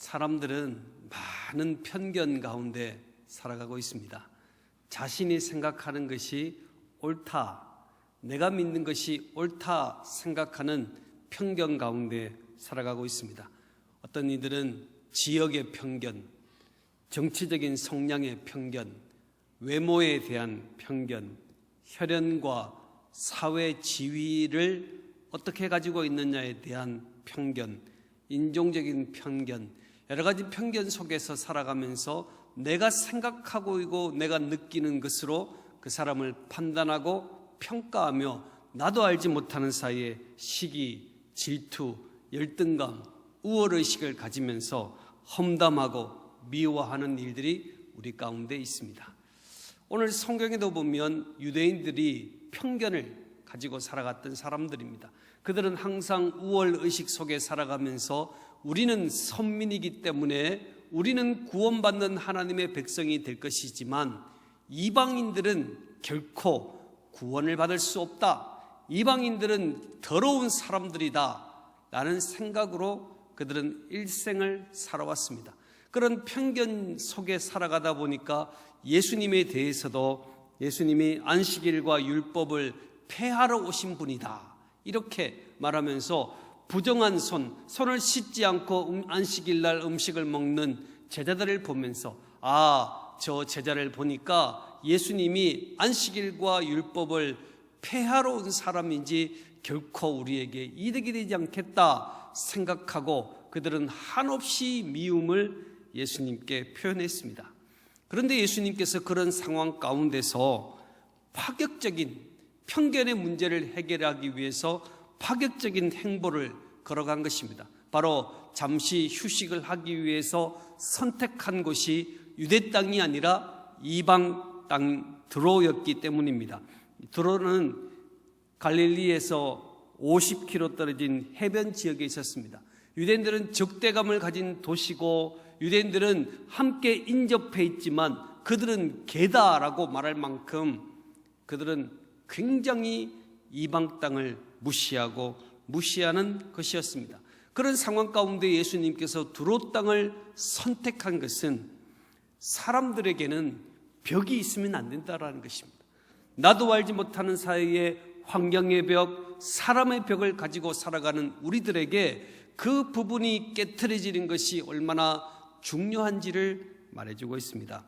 사람들은 많은 편견 가운데 살아가고 있습니다. 자신이 생각하는 것이 옳다, 내가 믿는 것이 옳다 생각하는 편견 가운데 살아가고 있습니다. 어떤 이들은 지역의 편견, 정치적인 성향의 편견, 외모에 대한 편견, 혈연과 사회 지위를 어떻게 가지고 있느냐에 대한 편견, 인종적인 편견, 여러 가지 편견 속에서 살아가면서 내가 생각하고 있고 내가 느끼는 것으로 그 사람을 판단하고 평가하며 나도 알지 못하는 사이에 시기, 질투, 열등감, 우월의식을 가지면서 험담하고 미워하는 일들이 우리 가운데 있습니다. 오늘 성경에도 보면 유대인들이 편견을 가지고 살아갔던 사람들입니다. 그들은 항상 우월 의식 속에 살아가면서 우리는 선민이기 때문에 우리는 구원받는 하나님의 백성이 될 것이지만 이방인들은 결코 구원을 받을 수 없다. 이방인들은 더러운 사람들이다. 라는 생각으로 그들은 일생을 살아왔습니다. 그런 편견 속에 살아가다 보니까 예수님에 대해서도 예수님이 안식일과 율법을 폐하러 오신 분이다. 이렇게 말하면서 부정한 손, 손을 씻지 않고 음- 안식일 날 음식을 먹는 제자들을 보면서 아, 저 제자를 보니까 예수님이 안식일과 율법을 폐하러 온 사람인지 결코 우리에게 이득이 되지 않겠다 생각하고 그들은 한없이 미움을 예수님께 표현했습니다. 그런데 예수님께서 그런 상황 가운데서 파격적인 편견의 문제를 해결하기 위해서 파격적인 행보를 걸어간 것입니다. 바로 잠시 휴식을 하기 위해서 선택한 곳이 유대 땅이 아니라 이방 땅 드로였기 때문입니다. 드로는 갈릴리에서 50km 떨어진 해변 지역에 있었습니다. 유대인들은 적대감을 가진 도시고 유대인들은 함께 인접해 있지만 그들은 개다라고 말할 만큼 그들은 굉장히 이방 땅을 무시하고 무시하는 것이었습니다. 그런 상황 가운데 예수님께서 두로 땅을 선택한 것은 사람들에게는 벽이 있으면 안 된다라는 것입니다. 나도 알지 못하는 사이에 환경의 벽, 사람의 벽을 가지고 살아가는 우리들에게 그 부분이 깨트려지는 것이 얼마나 중요한지를 말해주고 있습니다.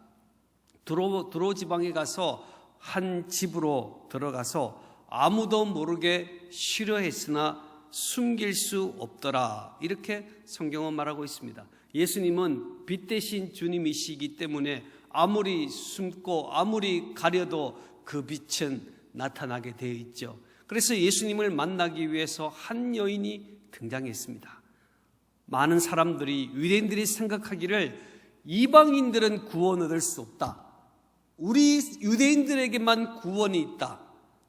드로, 드로 지방에 가서 한 집으로 들어가서 아무도 모르게 쉬려했으나 숨길 수 없더라. 이렇게 성경은 말하고 있습니다. 예수님은 빛 대신 주님이시기 때문에 아무리 숨고 아무리 가려도 그 빛은 나타나게 되어 있죠. 그래서 예수님을 만나기 위해서 한 여인이 등장했습니다. 많은 사람들이 유대인들이 생각하기를 이방인들은 구원 얻을 수 없다. 우리 유대인들에게만 구원이 있다.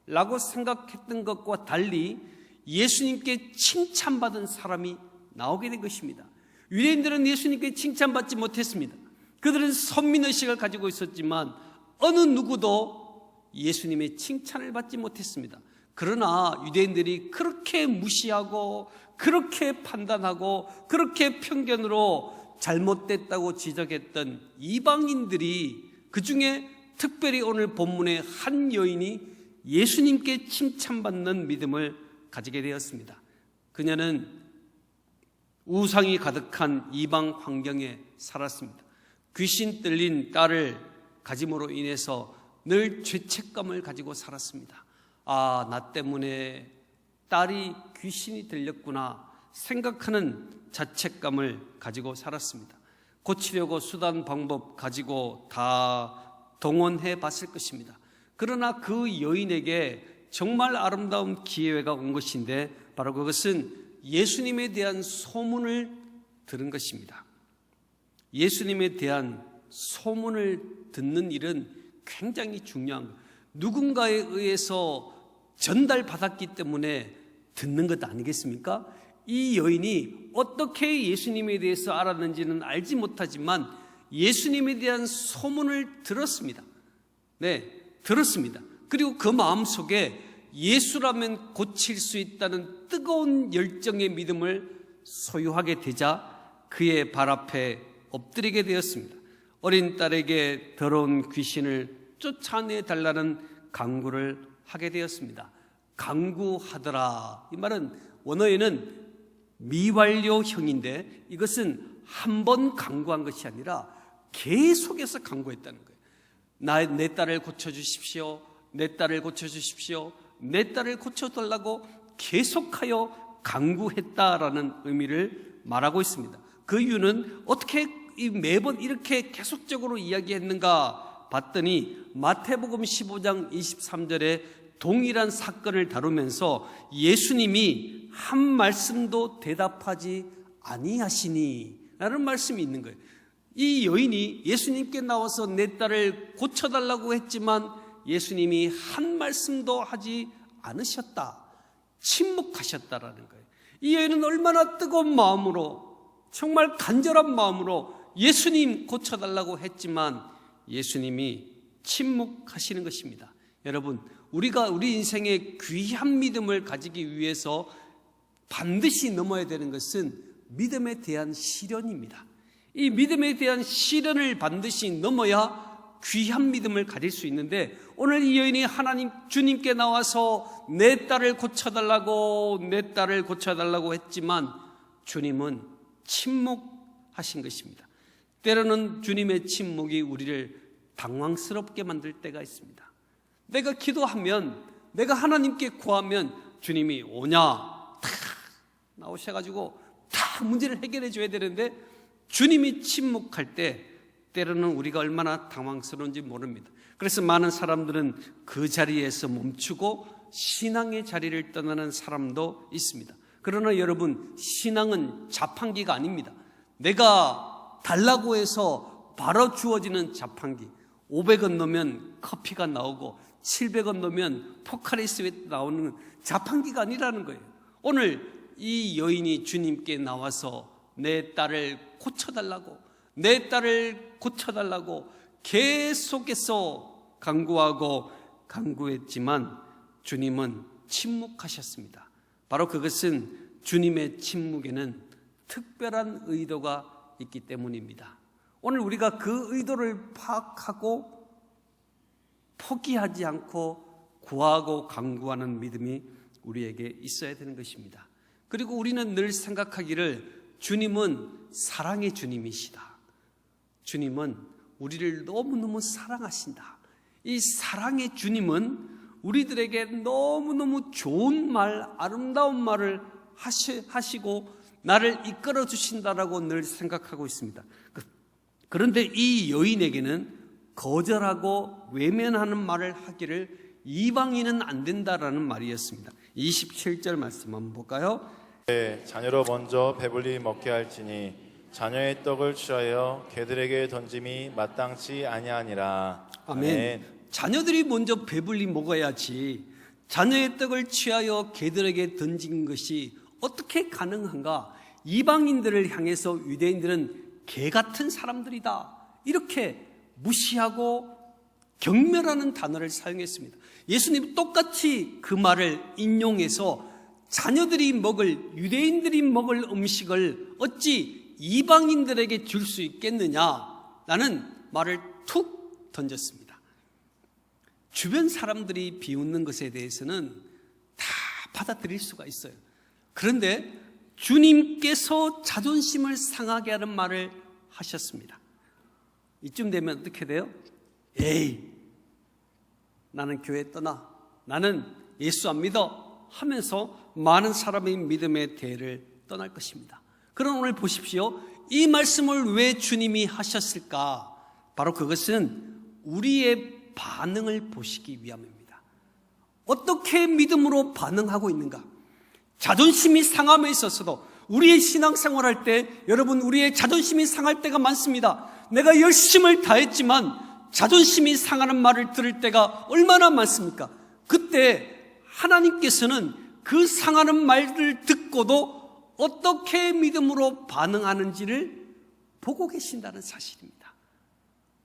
라고 생각했던 것과 달리 예수님께 칭찬받은 사람이 나오게 된 것입니다. 유대인들은 예수님께 칭찬받지 못했습니다. 그들은 선민의식을 가지고 있었지만 어느 누구도 예수님의 칭찬을 받지 못했습니다. 그러나 유대인들이 그렇게 무시하고 그렇게 판단하고 그렇게 편견으로 잘못됐다고 지적했던 이방인들이 그 중에 특별히 오늘 본문의 한 여인이 예수님께 칭찬받는 믿음을 가지게 되었습니다. 그녀는 우상이 가득한 이방 환경에 살았습니다. 귀신 들린 딸을 가짐으로 인해서 늘 죄책감을 가지고 살았습니다. 아, 나 때문에 딸이 귀신이 들렸구나 생각하는 자책감을 가지고 살았습니다. 고치려고 수단 방법 가지고 다 동원해 봤을 것입니다. 그러나 그 여인에게 정말 아름다운 기회가 온 것인데 바로 그것은 예수님에 대한 소문을 들은 것입니다. 예수님에 대한 소문을 듣는 일은 굉장히 중요한 것. 누군가에 의해서 전달받았기 때문에 듣는 것 아니겠습니까? 이 여인이 어떻게 예수님에 대해서 알았는지는 알지 못하지만 예수님에 대한 소문을 들었습니다. 네, 들었습니다. 그리고 그 마음 속에 예수라면 고칠 수 있다는 뜨거운 열정의 믿음을 소유하게 되자 그의 발 앞에 엎드리게 되었습니다. 어린 딸에게 더러운 귀신을 쫓아내 달라는 강구를 하게 되었습니다. 강구하더라. 이 말은 원어에는 미완료형인데 이것은 한 번 강구한 것이 아니라 계속해서 강구했다는 거예요. 나, 내 딸을 고쳐주십시오. 내 딸을 고쳐주십시오. 내 딸을 고쳐달라고 계속하여 강구했다라는 의미를 말하고 있습니다. 그 이유는 어떻게 이 매번 이렇게 계속적으로 이야기했는가 봤더니 마태복음 15장 23절에 동일한 사건을 다루면서 예수님이 한 말씀도 대답하지 아니하시니 라는 말씀이 있는 거예요. 이 여인이 예수님께 나와서 내 딸을 고쳐달라고 했지만 예수님이 한 말씀도 하지 않으셨다. 침묵하셨다라는 거예요. 이 여인은 얼마나 뜨거운 마음으로 정말 간절한 마음으로 예수님 고쳐달라고 했지만 예수님이 침묵하시는 것입니다. 여러분, 우리가 우리 인생의 귀한 믿음을 가지기 위해서 반드시 넘어야 되는 것은 믿음에 대한 시련입니다. 이 믿음에 대한 시련을 반드시 넘어야 귀한 믿음을 가질 수 있는데 오늘 이 여인이 하나님 주님께 나와서 내 딸을 고쳐달라고 내 딸을 고쳐달라고 했지만 주님은 침묵하신 것입니다. 때로는 주님의 침묵이 우리를 당황스럽게 만들 때가 있습니다. 내가 기도하면 내가 하나님께 구하면 주님이 오냐 탁 나오셔가지고 다 문제를 해결해 줘야 되는데 주님이 침묵할 때 때로는 우리가 얼마나 당황스러운지 모릅니다. 그래서 많은 사람들은 그 자리에서 멈추고 신앙의 자리를 떠나는 사람도 있습니다. 그러나 여러분, 신앙은 자판기가 아닙니다. 내가 달라고 해서 바로 주어지는 자판기. 500원 넣으면 커피가 나오고 700원 넣으면 포카리스에 나오는 자판기가 아니라는 거예요. 오늘 이 여인이 주님께 나와서 내 딸을 고쳐달라고, 내 딸을 고쳐달라고 계속해서 강구하고 강구했지만 주님은 침묵하셨습니다. 바로 그것은 주님의 침묵에는 특별한 의도가 있기 때문입니다. 오늘 우리가 그 의도를 파악하고 포기하지 않고 구하고 강구하는 믿음이 우리에게 있어야 되는 것입니다. 그리고 우리는 늘 생각하기를 주님은 사랑의 주님이시다. 주님은 우리를 너무너무 사랑하신다. 이 사랑의 주님은 우리들에게 너무너무 좋은 말, 아름다운 말을 하시, 고 나를 이끌어 주신다라고 늘 생각하고 있습니다. 그, 그런데 이 여인에게는 거절하고 외면하는 말을 하기를 이방인은 안 된다라는 말이었습니다. 27절 말씀 한번 볼까요? 네, 자녀로 먼저 배불리 먹게 할지니 자녀의 떡을 취하여 개들에게 던짐이 마땅치 아니하니라. 아멘. 자녀들이 먼저 배불리 먹어야지 자녀의 떡을 취하여 개들에게 던진 것이 어떻게 가능한가? 이방인들을 향해서 유대인들은 개 같은 사람들이다. 이렇게 무시하고 경멸하는 단어를 사용했습니다. 예수님 똑같이 그 말을 인용해서 자녀들이 먹을 유대인들이 먹을 음식을 어찌 이방인들에게 줄 수 있겠느냐라는 말을 툭 던졌습니다. 주변 사람들이 비웃는 것에 대해서는 다 받아들일 수가 있어요. 그런데 주님께서 자존심을 상하게 하는 말을 하셨습니다. 이쯤 되면 어떻게 돼요? 에이, 나는 교회 떠나. 나는 예수 안 믿어. 하면서 많은 사람의 믿음의 대를 떠날 것입니다. 그럼 오늘 보십시오. 이 말씀을 왜 주님이 하셨을까? 바로 그것은 우리의 반응을 보시기 위함입니다. 어떻게 믿음으로 반응하고 있는가? 자존심이 상함에 있어서도 우리의 신앙생활 할때 여러분 우리의 자존심이 상할 때가 많습니다. 내가 열심을 다했지만 자존심이 상하는 말을 들을 때가 얼마나 많습니까? 그때 하나님께서는 그 상하는 말을 듣고도 어떻게 믿음으로 반응하는지를 보고 계신다는 사실입니다.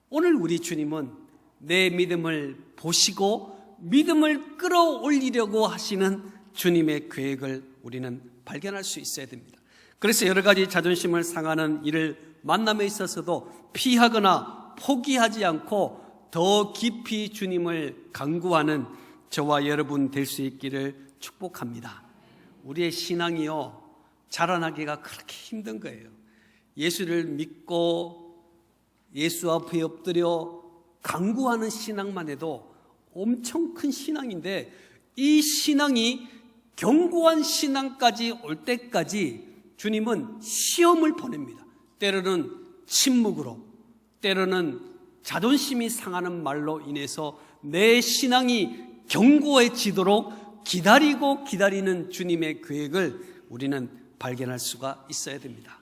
오늘 우리 주님은 내 믿음을 보시고 믿음을 끌어올리려고 하시는 주님의 계획을 우리는 발견할 수 있어야 됩니다. 그래서 여러 가지 자존심을 상하는 일을 만남에 있어서도 피하거나 포기하지 않고 더 깊이 주님을 강구하는 저와 여러분 될 수 있기를 축복합니다. 우리의 신앙이요, 자라나기가 그렇게 힘든 거예요. 예수를 믿고 예수 앞에 엎드려 강구하는 신앙만 해도 엄청 큰 신앙인데 이 신앙이 견고한 신앙까지 올 때까지 주님은 시험을 보냅니다. 때로는 침묵으로, 때로는 자존심이 상하는 말로 인해서 내 신앙이 견고해지도록 기다리고 기다리는 주님의 계획을 우리는 발견할 수가 있어야 됩니다.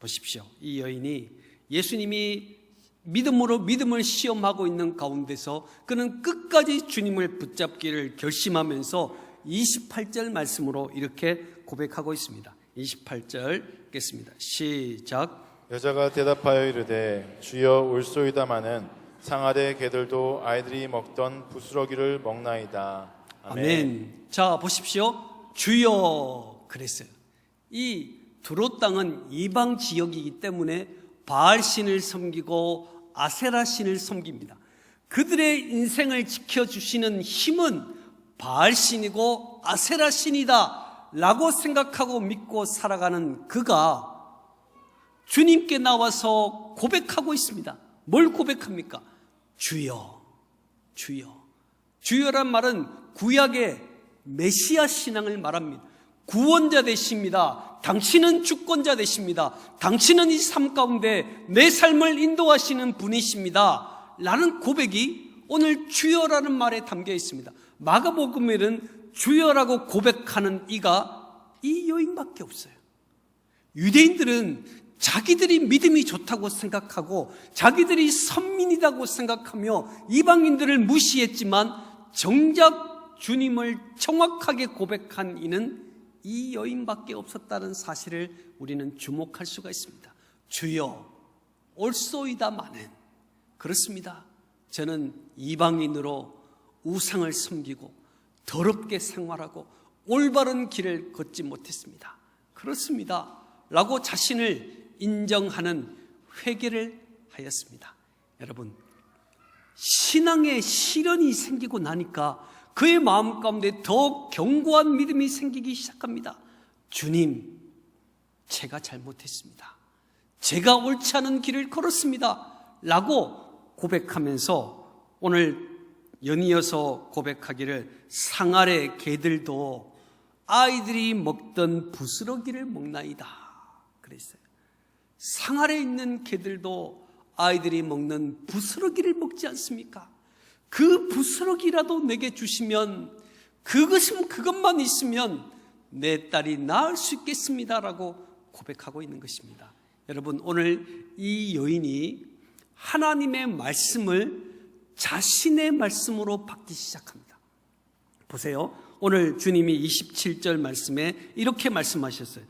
보십시오. 이 여인이 예수님이 믿음으로 믿음을 시험하고 있는 가운데서 그는 끝까지 주님을 붙잡기를 결심하면서 28절 말씀으로 이렇게 고백하고 있습니다. 28절 읽겠습니다. 시작. 여자가 대답하여 이르되 주여 올소이다마는 상아래 개들도 아이들이 먹던 부스러기를 먹나이다. 아멘. 자, 보십시오. 주여 그랬어요. 이 두로 땅은 이방 지역이기 때문에 바알 신을 섬기고 아세라 신을 섬깁니다. 그들의 인생을 지켜 주시는 힘은 바알 신이고 아세라 신이다 라고 생각하고 믿고 살아가는 그가 주님께 나와서 고백하고 있습니다. 뭘 고백합니까? 주여, 주여. 주여란 말은 구약의 메시아 신앙을 말합니다. 구원자 되십니다. 당신은 주권자 되십니다. 당신은 이 삶 가운데 내 삶을 인도하시는 분이십니다. 라는 고백이 오늘 주여라는 말에 담겨 있습니다. 마가복음에는 주여라고 고백하는 이가 이 여인밖에 없어요. 유대인들은 자기들이 믿음이 좋다고 생각하고 자기들이 선민이라고 생각하며 이방인들을 무시했지만 정작 주님을 정확하게 고백한 이는 이 여인밖에 없었다는 사실을 우리는 주목할 수가 있습니다. 주여 올소이다마는 그렇습니다. 저는 이방인으로 우상을 섬기고 더럽게 생활하고 올바른 길을 걷지 못했습니다. 그렇습니다. 라고 자신을 인정하는 회개를 하였습니다. 여러분, 신앙의 시련이 생기고 나니까 그의 마음 가운데 더 견고한 믿음이 생기기 시작합니다. 주님, 제가 잘못했습니다. 제가 옳지 않은 길을 걸었습니다. 라고 고백하면서 오늘 연이어서 고백하기를 상아래 개들도 아이들이 먹던 부스러기를 먹나이다. 그랬어요. 상아래 있는 개들도 아이들이 먹는 부스러기를 먹지 않습니까? 그 부스러기라도 내게 주시면 그것은 그것만 있으면 내 딸이 낳을 수 있겠습니다라고 고백하고 있는 것입니다. 여러분 오늘 이 여인이 하나님의 말씀을 자신의 말씀으로 받기 시작합니다. 보세요. 오늘 주님이 27절 말씀에 이렇게 말씀하셨어요.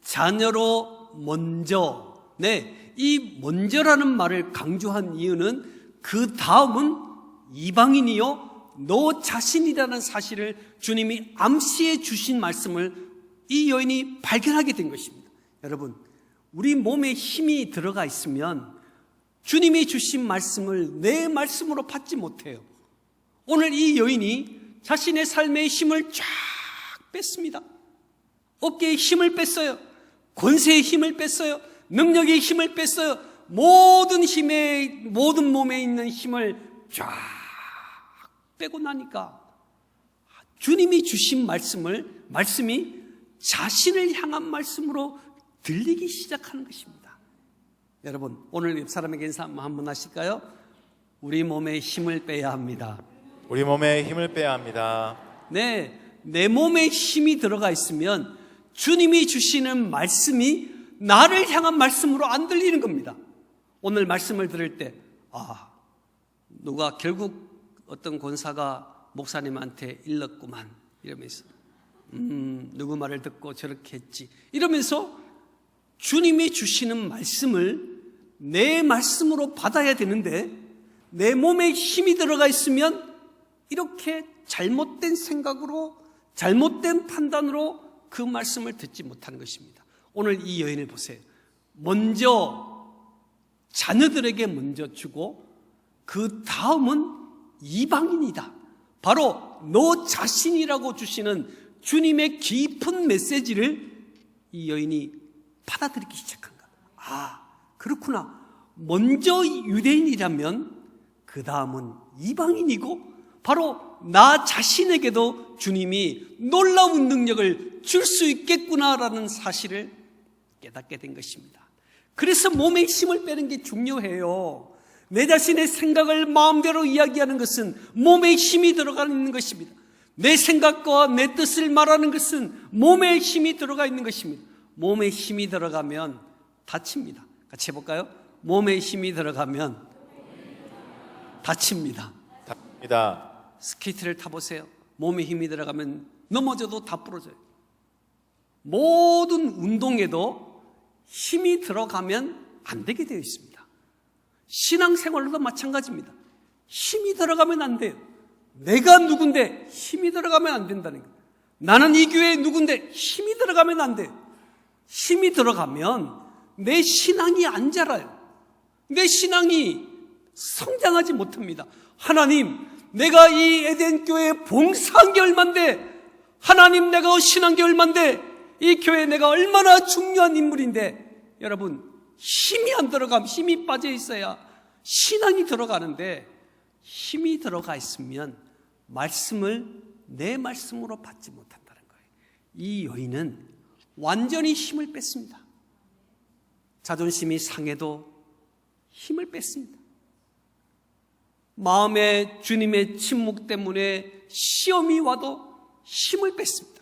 자녀로 먼저, 네, 이 먼저라는 말을 강조한 이유는 그 다음은 이방인이요, 너 자신이라는 사실을 주님이 암시해 주신 말씀을 이 여인이 발견하게 된 것입니다. 여러분, 우리 몸에 힘이 들어가 있으면 주님이 주신 말씀을 내 말씀으로 받지 못해요. 오늘 이 여인이 자신의 삶의 힘을 쫙 뺐습니다. 어깨에 힘을 뺐어요. 권세의 힘을 뺐어요. 능력의 힘을 뺐어요. 모든 힘에, 모든 몸에 있는 힘을 쫙 빼고 나니까 주님이 주신 말씀을, 말씀이 자신을 향한 말씀으로 들리기 시작하는 것입니다. 여러분, 오늘 옆 사람에게 인사 한번 하실까요? 우리 몸에 힘을 빼야 합니다. 우리 몸에 힘을 빼야 합니다. 네, 내 몸에 힘이 들어가 있으면 주님이 주시는 말씀이 나를 향한 말씀으로 안 들리는 겁니다. 오늘 말씀을 들을 때, 아, 누가 결국 어떤 권사가 목사님한테 일렀구만. 이러면서, 음, 누구 말을 듣고 저렇게 했지. 이러면서 주님이 주시는 말씀을 내 말씀으로 받아야 되는데, 내 몸에 힘이 들어가 있으면 이렇게 잘못된 생각으로, 잘못된 판단으로 그 말씀을 듣지 못하는 것입니다. 오늘 이 여인을 보세요. 먼저 자녀들에게 먼저 주고 그 다음은 이방인이다. 바로 너 자신이라고 주시는 주님의 깊은 메시지를 이 여인이 받아들이기 시작한 거야. 아, 그렇구나. 먼저 유대인이라면 그 다음은 이방인이고 바로 나 자신에게도 주님이 놀라운 능력을 줄 수 있겠구나라는 사실을 깨닫게 된 것입니다. 그래서 몸에 힘을 빼는 게 중요해요. 내 자신의 생각을 마음대로 이야기하는 것은 몸에 힘이 들어가 있는 것입니다. 내 생각과 내 뜻을 말하는 것은 몸에 힘이 들어가 있는 것입니다. 몸에 힘이 들어가면 다칩니다. 같이 해볼까요? 몸에 힘이 들어가면 다칩니다. 답니다. 스케이트를 타보세요. 몸에 힘이 들어가면 넘어져도 다 부러져요. 모든 운동에도 힘이 들어가면 안 되게 되어 있습니다. 신앙생활로도 마찬가지입니다. 힘이 들어가면 안 돼요. 내가 누군데 힘이 들어가면 안 된다는 거예요. 나는 이 교회에 누군데 힘이 들어가면 안 돼요. 힘이 들어가면 내 신앙이 안 자라요. 내 신앙이 성장하지 못합니다. 하나님, 내가 이 에덴 교회 봉사한 게 얼만데, 하나님 내가 신한 게 얼만데, 이 교회 내가 얼마나 중요한 인물인데, 여러분, 힘이 안 들어가면 힘이 빠져 있어야 신앙이 들어가는데, 힘이 들어가 있으면 말씀을 내 말씀으로 받지 못한다는 거예요. 이 여인은 완전히 힘을 뺐습니다. 자존심이 상해도 힘을 뺐습니다. 마음에 주님의 침묵 때문에 시험이 와도 힘을 뺐습니다.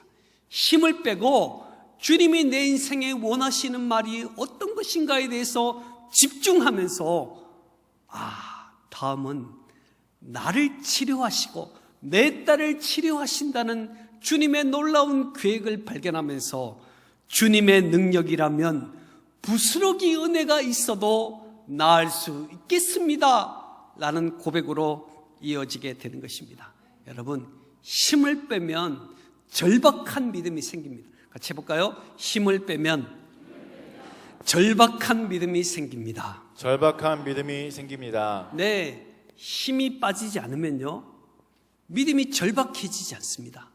힘을 빼고 주님이 내 인생에 원하시는 말이 어떤 것인가에 대해서 집중하면서 아, 다음은 나를 치료하시고 내 딸을 치료하신다는 주님의 놀라운 계획을 발견하면서 주님의 능력이라면 부스러기 은혜가 있어도 나을 수 있겠습니다. 라는 고백으로 이어지게 되는 것입니다. 여러분, 힘을 빼면 절박한 믿음이 생깁니다. 같이 해볼까요? 힘을 빼면 절박한 믿음이 생깁니다. 절박한 믿음이 생깁니다. 네, 힘이 빠지지 않으면요, 믿음이 절박해지지 않습니다.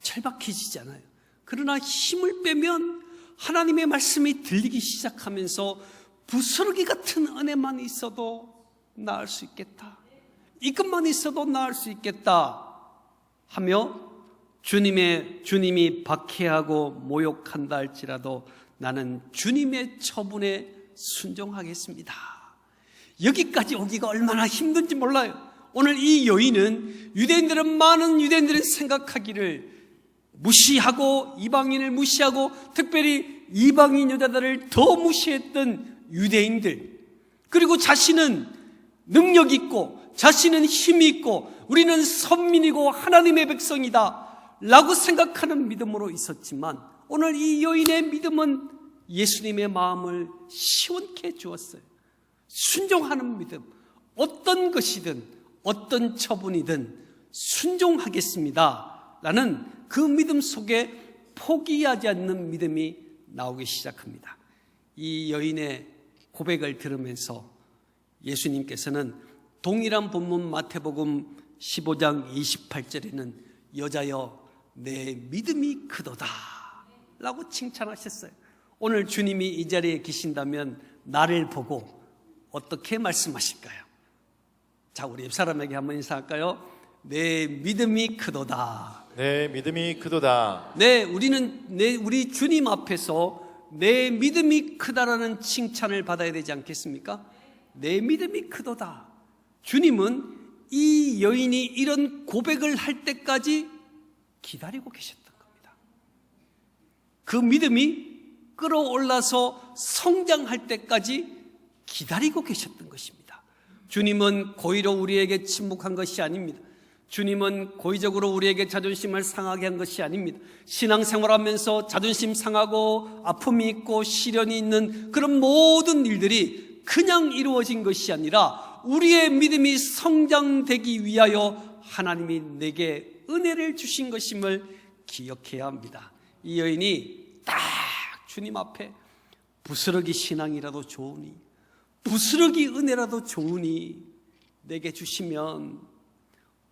절박해지지 않아요. 그러나 힘을 빼면 하나님의 말씀이 들리기 시작하면서 부스러기 같은 은혜만 있어도 나을 수 있겠다. 이것만 있어도 나을 수 있겠다. 하며 주님의 주님이 박해하고 모욕한다 할지라도 나는 주님의 처분에 순종하겠습니다. 여기까지 오기가 얼마나 힘든지 몰라요. 오늘 이 여인은 유대인들은 많은 유대인들은 생각하기를 무시하고 이방인을 무시하고 특별히 이방인 여자들을 더 무시했던 유대인들 그리고 자신은 능력 있고 자신은 힘이 있고 우리는 선민이고 하나님의 백성이다 라고 생각하는 믿음으로 있었지만 오늘 이 여인의 믿음은 예수님의 마음을 시원케 주었어요. 순종하는 믿음. 어떤 것이든 어떤 처분이든 순종하겠습니다. 라는 그 믿음 속에 포기하지 않는 믿음이 나오기 시작합니다. 이 여인의 고백을 들으면서 예수님께서는 동일한 본문 마태복음 15장 28절에는 여자여 내 믿음이 크도다 라고 칭찬하셨어요. 오늘 주님이 이 자리에 계신다면 나를 보고 어떻게 말씀하실까요? 자, 우리 옆 사람에게 한번 인사할까요? 내 믿음이 크도다. 내 믿음이 크도다. 네, 우리는 내 우리 주님 앞에서 내 믿음이 크다라는 칭찬을 받아야 되지 않겠습니까? 내 믿음이 크도다. 주님은 이 여인이 이런 고백을 할 때까지 기다리고 계셨던 겁니다. 그 믿음이 끌어올라서 성장할 때까지 기다리고 계셨던 것입니다. 주님은 고의로 우리에게 침묵한 것이 아닙니다. 주님은 고의적으로 우리에게 자존심을 상하게 한 것이 아닙니다. 신앙생활하면서 자존심 상하고 아픔이 있고 시련이 있는 그런 모든 일들이 그냥 이루어진 것이 아니라 우리의 믿음이 성장되기 위하여 하나님이 내게 은혜를 주신 것임을 기억해야 합니다. 이 여인이 딱 주님 앞에 부스러기 신앙이라도 좋으니 부스러기 은혜라도 좋으니 내게 주시면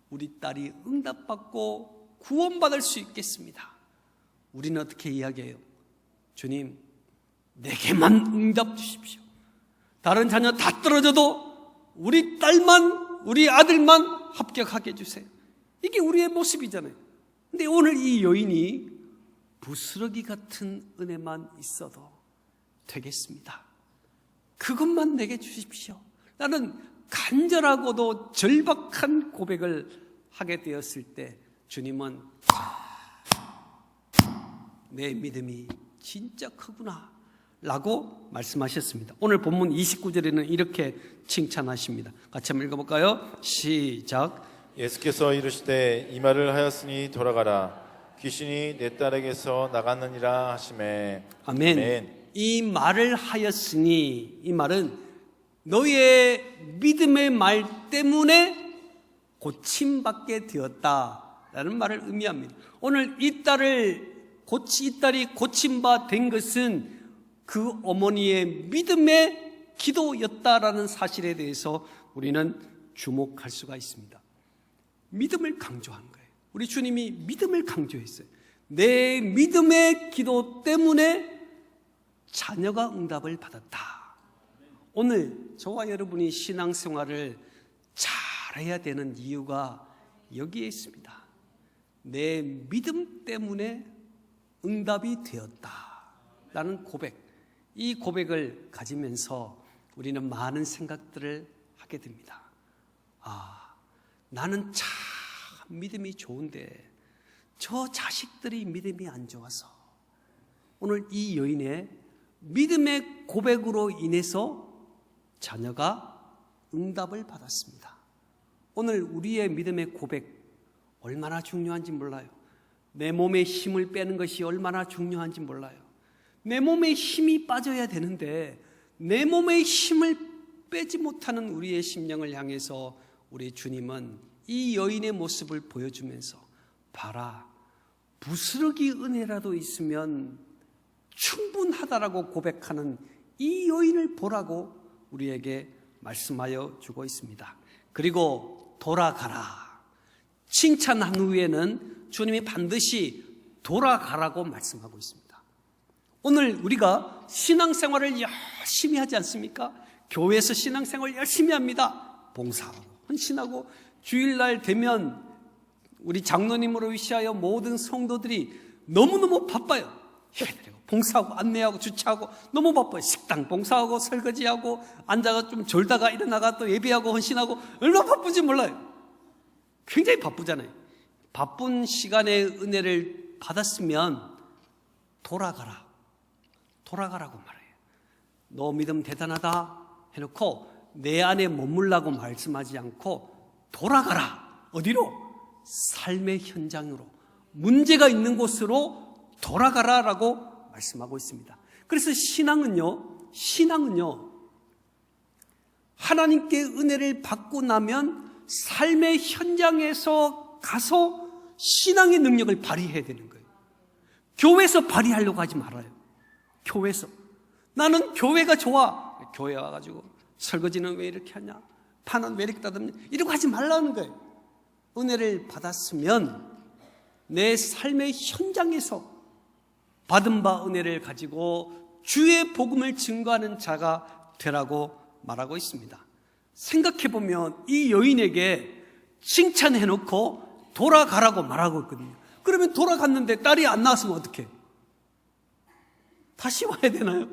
우리 딸이 응답받고 구원받을 수 있겠습니다. 우리는 어떻게 이야기해요? 주님, 내게만 응답 주십시오. 다른 자녀 다 떨어져도 우리 딸만, 우리 아들만 합격하게 해주세요. 이게 우리의 모습이잖아요. 근데 오늘 이 여인이 부스러기 같은 은혜만 있어도 되겠습니다. 그것만 내게 주십시오. 나는 간절하고도 절박한 고백을 하게 되었을 때 주님은 내 믿음이 진짜 크구나 라고 말씀하셨습니다. 오늘 본문 29절에는 이렇게 칭찬하십니다. 같이 한번 읽어볼까요? 시작. 예수께서 이르시되 이 말을 하였으니 돌아가라 귀신이 내 딸에게서 나갔느니라 하심에 아멘. 아멘. 이 말을 하였으니 이 말은 너의 믿음의 말 때문에 고침받게 되었다라는 말을 의미합니다. 오늘 이 딸을 고치 이 딸이 고침바 된 것은 그 어머니의 믿음의 기도였다라는 사실에 대해서 우리는 주목할 수가 있습니다. 믿음을 강조한 거예요. 우리 주님이 믿음을 강조했어요. 내 믿음의 기도 때문에 자녀가 응답을 받았다. 오늘 저와 여러분이 신앙생활을 잘해야 되는 이유가 여기에 있습니다. 내 믿음 때문에 응답이 되었다. 라는 고백. 이 고백을 가지면서 우리는 많은 생각들을 하게 됩니다. 아, 나는 참 믿음이 좋은데 저 자식들이 믿음이 안 좋아서 오늘 이 여인의 믿음의 고백으로 인해서 자녀가 응답을 받았습니다. 오늘 우리의 믿음의 고백 얼마나 중요한지 몰라요. 내 몸에 힘을 빼는 것이 얼마나 중요한지 몰라요. 내 몸에 힘이 빠져야 되는데 내 몸에 힘을 빼지 못하는 우리의 심령을 향해서 우리 주님은 이 여인의 모습을 보여주면서 봐라 부스러기 은혜라도 있으면 충분하다라고 고백하는 이 여인을 보라고 우리에게 말씀하여 주고 있습니다. 그리고 돌아가라. 칭찬한 후에는 주님이 반드시 돌아가라고 말씀하고 있습니다. 오늘 우리가 신앙생활을 열심히 하지 않습니까? 교회에서 신앙생활 열심히 합니다. 봉사하고 헌신하고 주일날 되면 우리 장로님으로 위시하여 모든 성도들이 너무너무 바빠요. 예배드리고 봉사하고 안내하고 주차하고 너무 바빠요. 식당 봉사하고 설거지하고 앉아가 좀 졸다가 일어나가 또 예배하고 헌신하고 얼마나 바쁜지 몰라요. 굉장히 바쁘잖아요. 바쁜 시간에 은혜를 받았으면 돌아가라. 돌아가라고 말해요. 너 믿음 대단하다 해놓고 내 안에 머물라고 말씀하지 않고 돌아가라. 어디로? 삶의 현장으로. 문제가 있는 곳으로 돌아가라 라고 말씀하고 있습니다. 그래서 신앙은요, 신앙은요, 하나님께 은혜를 받고 나면 삶의 현장에서 가서 신앙의 능력을 발휘해야 되는 거예요. 교회에서 발휘하려고 하지 말아요. 교회에서. 나는 교회가 좋아. 교회 와가지고 설거지는 왜 이렇게 하냐? 판은 왜 이렇게 따듬냐? 이러고 하지 말라는 거예요. 은혜를 받았으면 내 삶의 현장에서 받은 바 은혜를 가지고 주의 복음을 증거하는 자가 되라고 말하고 있습니다. 생각해 보면 이 여인에게 칭찬해 놓고 돌아가라고 말하고 있거든요. 그러면 돌아갔는데 딸이 안 나왔으면 어떡해? 다시 와야 되나요?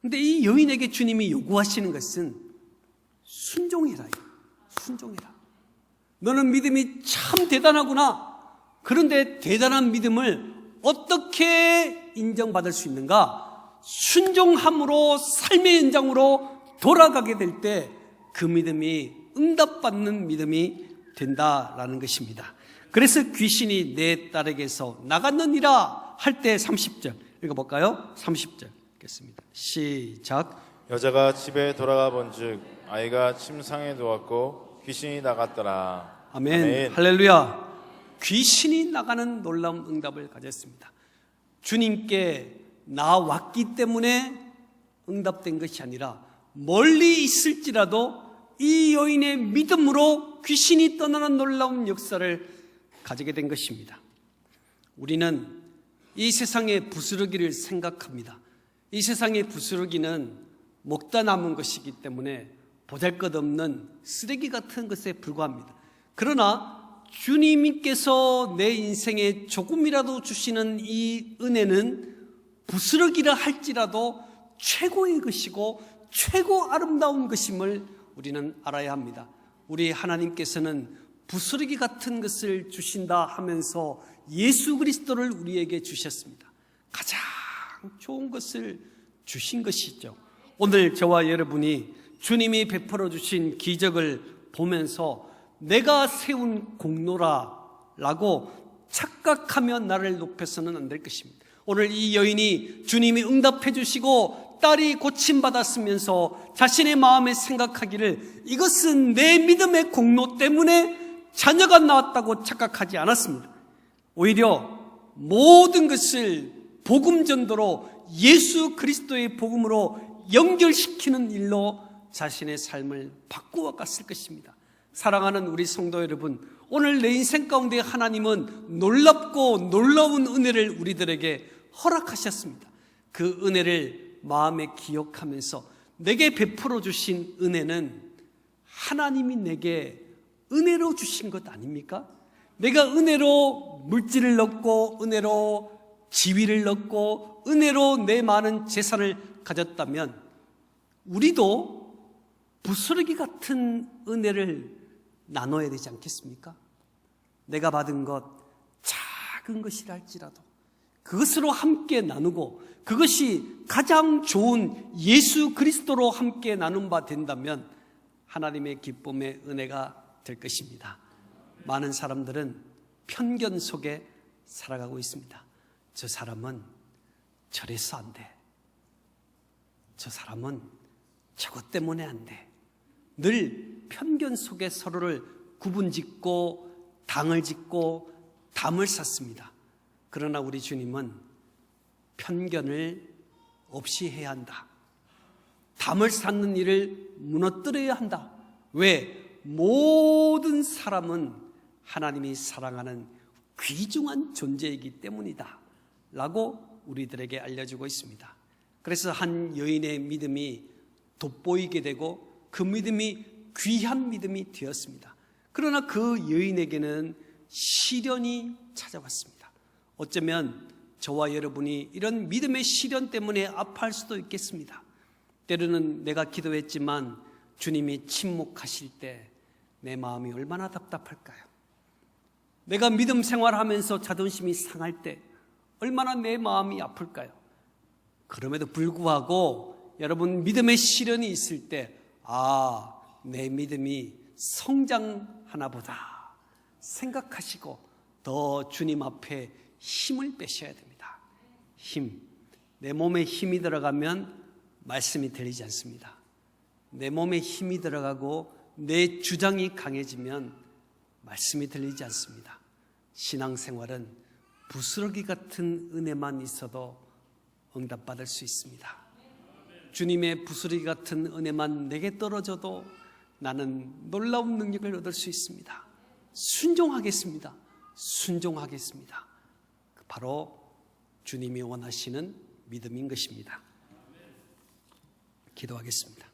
근데 이 여인에게 주님이 요구하시는 것은 순종해라. 순종해라. 너는 믿음이 참 대단하구나. 그런데 대단한 믿음을 어떻게 인정받을 수 있는가? 순종함으로 삶의 현장으로 돌아가게 될 때 그 믿음이 응답받는 믿음이 된다라는 것입니다. 그래서 귀신이 내 딸에게서 나갔느니라 할 때 30절 읽어볼까요? 30절 읽겠습니다. 시작. 여자가 집에 돌아가 본즉 아이가 침상에 누웠고 귀신이 나갔더라 아멘. 할렐루야. 귀신이 나가는 놀라운 응답을 가졌습니다. 주님께 나왔기 때문에 응답된 것이 아니라 멀리 있을지라도 이 여인의 믿음으로 귀신이 떠나는 놀라운 역사를 가지게 된 것입니다. 우리는 이 세상의 부스러기를 생각합니다. 이 세상의 부스러기는 먹다 남은 것이기 때문에 보잘 것 없는 쓰레기 같은 것에 불과합니다. 그러나 주님께서 내 인생에 조금이라도 주시는 이 은혜는 부스러기라 할지라도 최고의 것이고 최고 아름다운 것임을 우리는 알아야 합니다. 우리 하나님께서는 부스러기 같은 것을 주신다 하면서 예수 그리스도를 우리에게 주셨습니다. 가장 좋은 것을 주신 것이죠. 오늘 저와 여러분이 주님이 베풀어 주신 기적을 보면서 내가 세운 공로라라고 착각하며 나를 높여서는 안 될 것입니다. 오늘 이 여인이 주님이 응답해 주시고 딸이 고침받았으면서 자신의 마음에 생각하기를 이것은 내 믿음의 공로 때문에 자녀가 나왔다고 착각하지 않았습니다. 오히려 모든 것을 복음 전도로 예수 그리스도의 복음으로 연결시키는 일로 자신의 삶을 바꾸어 갔을 것입니다. 사랑하는 우리 성도 여러분, 오늘 내 인생 가운데 하나님은 놀랍고 놀라운 은혜를 우리들에게 허락하셨습니다. 그 은혜를 마음에 기억하면서 내게 베풀어 주신 은혜는 하나님이 내게 은혜로 주신 것 아닙니까? 내가 은혜로 물질을 넣고 은혜로 지위를 넣고 은혜로 내 많은 재산을 가졌다면 우리도 부스러기 같은 은혜를 나눠야 되지 않겠습니까? 내가 받은 것 작은 것이라 할지라도 그것으로 함께 나누고 그것이 가장 좋은 예수 그리스도로 함께 나눈 바 된다면 하나님의 기쁨의 은혜가 될 것입니다. 많은 사람들은 편견 속에 살아가고 있습니다. 저 사람은 저래서 안 돼. 저 사람은 저것 때문에 안 돼. 늘 편견 속에 서로를 구분 짓고 당을 짓고 담을 쌓습니다. 그러나 우리 주님은 편견을 없이 해야 한다. 담을 쌓는 일을 무너뜨려야 한다. 왜? 모든 사람은 하나님이 사랑하는 귀중한 존재이기 때문이다. 라고 우리들에게 알려주고 있습니다. 그래서 한 여인의 믿음이 돋보이게 되고 그 믿음이 귀한 믿음이 되었습니다. 그러나 그 여인에게는 시련이 찾아왔습니다. 어쩌면 저와 여러분이 이런 믿음의 시련 때문에 아파할 수도 있겠습니다. 때로는 내가 기도했지만 주님이 침묵하실 때 내 마음이 얼마나 답답할까요? 내가 믿음 생활하면서 자존심이 상할 때 얼마나 내 마음이 아플까요? 그럼에도 불구하고 여러분 믿음의 시련이 있을 때 아, 내 믿음이 성장하나 보다 생각하시고 더 주님 앞에 힘을 빼셔야 됩니다. 힘. 내 몸에 힘이 들어가면 말씀이 들리지 않습니다. 내 몸에 힘이 들어가고 내 주장이 강해지면 말씀이 들리지 않습니다. 신앙생활은 부스러기 같은 은혜만 있어도 응답받을 수 있습니다. 주님의 부스러기 같은 은혜만 내게 떨어져도 나는 놀라운 능력을 얻을 수 있습니다. 순종하겠습니다. 순종하겠습니다. 바로 주님이 원하시는 믿음인 것입니다. 기도하겠습니다.